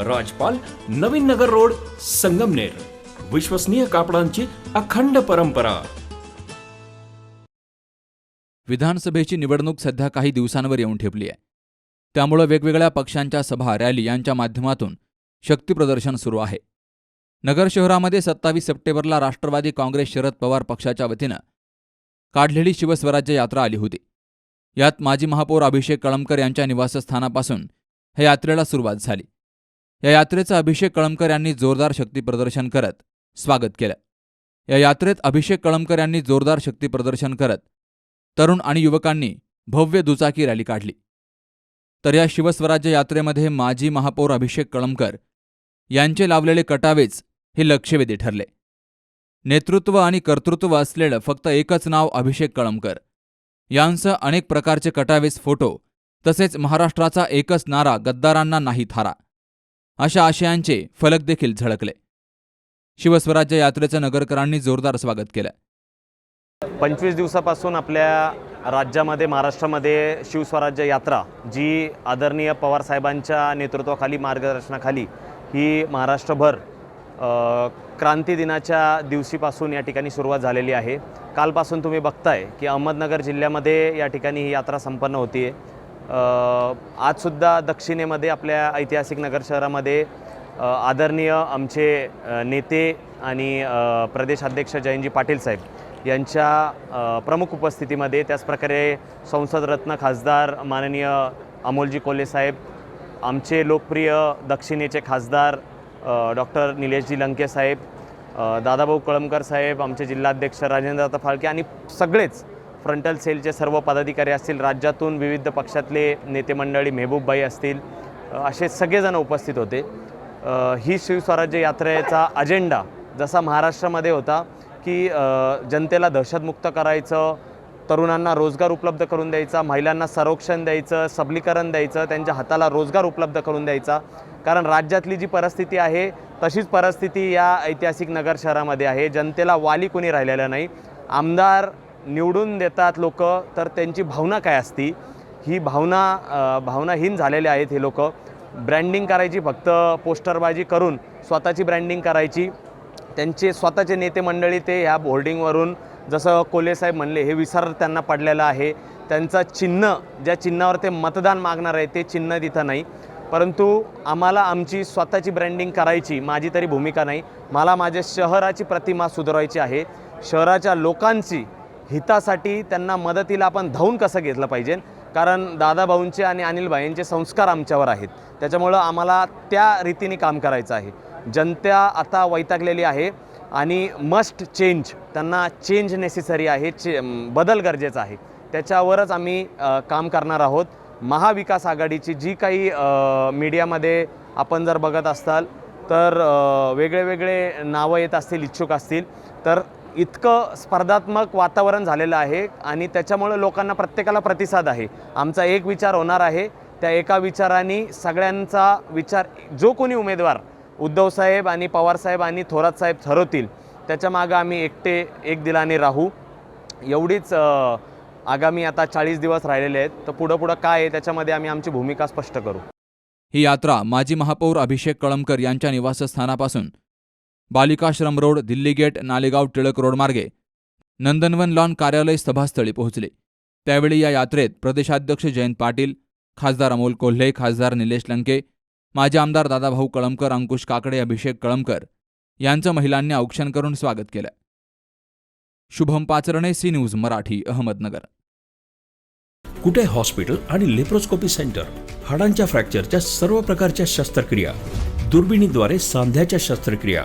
राजपाल Navin Nagar road Sangamner. विश्वसनीय कापडांची अखंड परंपरा. विधानसभेची निवडणूक सध्या काही दिवसांवर येऊन ठेपली आहे. त्यामुळं वेगवेगळ्या पक्षांच्या सभा रॅली यांच्या माध्यमातून शक्तीप्रदर्शन सुरू आहे. नगर शहरामध्ये सत्तावीस सप्टेंबरला राष्ट्रवादी काँग्रेस शरद पवार पक्षाच्या वतीनं काढलेली शिवस्वराज्य यात्रा आली होती. यात माजी महापौर अभिषेक कळमकर यांच्या निवासस्थानापासून ह्या यात्रेला सुरुवात झाली. या यात्रेचं अभिषेक कळमकर यांनी जोरदार शक्तीप्रदर्शन करत स्वागत केलं. या यात्रेत अभिषेक कळमकर यांनी जोरदार शक्तीप्रदर्शन करत तरुण आणि युवकांनी भव्य दुचाकी रॅली काढली. तर या शिवस्वराज्य यात्रेमध्ये माजी महापौर अभिषेक कळमकर यांचे लावलेले कटावेच हे लक्षवेधी ठरले. नेतृत्व आणि कर्तृत्व असलेलं फक्त एकच नाव अभिषेक कळमकर. यांसह अनेक प्रकारचे कटावेस फोटो तसेच महाराष्ट्राचा एकच नारा गद्दारांना नाही थारा. अशा आशयांचे फलक देखील झळकले. शिवस्वराज्य यात्रेचं नगरकरांनी जोरदार स्वागत केलं. पंचवीस दिवसापासून आपल्या राज्यामध्ये महाराष्ट्रामध्ये शिवस्वराज्य यात्रा जी आदरणीय पवारसाहेबांच्या नेतृत्वाखाली मार्गदर्शनाखाली ही महाराष्ट्रभर क्रांती दिनाच्या दिवशीपासून या ठिकाणी सुरुवात झालेली आहे. कालपासून तुम्ही बघताय की अहमदनगर जिल्ह्यामध्ये या ठिकाणी ही यात्रा संपन्न होती आहे आजसुद्धा दक्षिणेमध्ये आपल्या ऐतिहासिक नगर शहरामध्ये आदरणीय आमचे नेते आणि प्रदेशाध्यक्ष जयंतजी पाटील साहेब यांच्या प्रमुख उपस्थितीमध्ये त्याचप्रकारे संसदरत्न खासदार माननीय अमोलजी कोल्हे साहेब आमचे लोकप्रिय दक्षिणेचे खासदार डॉक्टर निलेशजी लंके साहेब दादाभाऊ कळमकर साहेब आमचे जिल्हाध्यक्ष राजेंद्र फाळके आणि सगळेच फ्रंटल सेलचे सर्व पदाधिकारी असतील राज्यातून विविध पक्षातले नेते मंडळी मेहबूबबाई असतील असे सगळेजण उपस्थित होते. ही शिवस्वराज्य यात्रेचा अजेंडा जसा महाराष्ट्रामध्ये होता की जनतेला दहशतमुक्त करायचं तरुणांना रोजगार उपलब्ध करून द्यायचा महिलांना संरक्षण द्यायचं सबलीकरण द्यायचं त्यांच्या हाताला रोजगार उपलब्ध करून द्यायचा. कारण राज्यातली जी परिस्थिती आहे तशीच परिस्थिती या ऐतिहासिक नगर शहरामध्ये आहे. जनतेला वाली कोणी राहिलेलं नाही. आमदार निवडून देतात लोक तर त्यांची भावना काय असती? ही भावना भावनाहीन झालेले आहेत हे लोक. ब्रँडिंग करायची फक्त पोस्टरबाजी करून स्वतःची ब्रँडिंग करायची. त्यांचे स्वतःचे नेते मंडळी ते ह्या बोर्डिंगवरून जसं कोलेसाहेब म्हणले हे विसर त्यांना पडलेलं आहे. त्यांचं चिन्ह ज्या चिन्हावर ते मतदान मागणार आहे ते चिन्ह तिथं नाही. परंतु आम्हाला आमची स्वतःची ब्रँडिंग करायची माझी तरी भूमिका नाही. मला माझ्या शहराची प्रतिमा सुधारायची आहे. शहराच्या लोकांची हितासाठी त्यांना मदतीला आपण धावून कसं घेतलं पाहिजे? कारण दादाभाऊंचे आणि अनिल भाईंचे संस्कार आमच्यावर आहेत. त्याच्यामुळं आम्हाला त्या रीतीने काम करायचं आहे. जनता आता वैतागलेली आहे आणि मस्ट चेंज त्यांना चेंज नेसेसरी आहे चे बदल गरजेचा आहे. त्याच्यावरच आम्ही काम करणार आहोत. महाविकास आघाडीची जी काही मीडियामध्ये आपण जर बघत असाल तर वेगळे वेगळे नावं येत असतील इच्छुक असतील तर इतकं स्पर्धात्मक वातावरण झालेलं आहे आणि त्याच्यामुळं लोकांना प्रत्येकाला प्रतिसाद आहे. आमचा एक विचार होणार आहे. त्या एका विचाराने सगळ्यांचा विचार जो कोणी उमेदवार उद्धवसाहेब आणि पवारसाहेब आणि थोरातसाहेब ठरवतील त्याच्यामागं आम्ही एकटे एक दिलाने राहू. एवढीच आगामी आता चाळीस दिवस राहिलेले आहेत. तर पुढं पुढं काय आहे त्याच्यामध्ये आम्ही आमची भूमिका स्पष्ट करू. ही यात्रा माजी महापौर अभिषेक कळमकर यांच्या निवासस्थानापासून बालिकाश्रम रोड दिल्ली गेट नालेगाव टिळक रोडमार्गे नंदनवन लॉन कार्यालय सभास्थळी पोहोचले. त्यावेळी या यात्रेत प्रदेशाध्यक्ष जयंत पाटील खासदार अमोल कोल्हे खासदार निलेश लंके माजी आमदार दादाभाऊ कळमकर अंकुश काकडे अभिषेक कळमकर यांचं महिलांनी औक्षण करून स्वागत केलं. Shubham Pacharne C news Marathi Ahmednagar. Kute hospital आणि लेप्रोस्कोपी सेंटर? हाडांच्या फ्रॅक्चरच्या सर्व प्रकारच्या शस्त्रक्रिया दुर्बिणीद्वारे सांध्याच्या शस्त्रक्रिया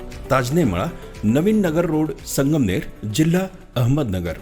Tajne Mala Navin Nagar road Sangamner जिल्हा अहमदनगर.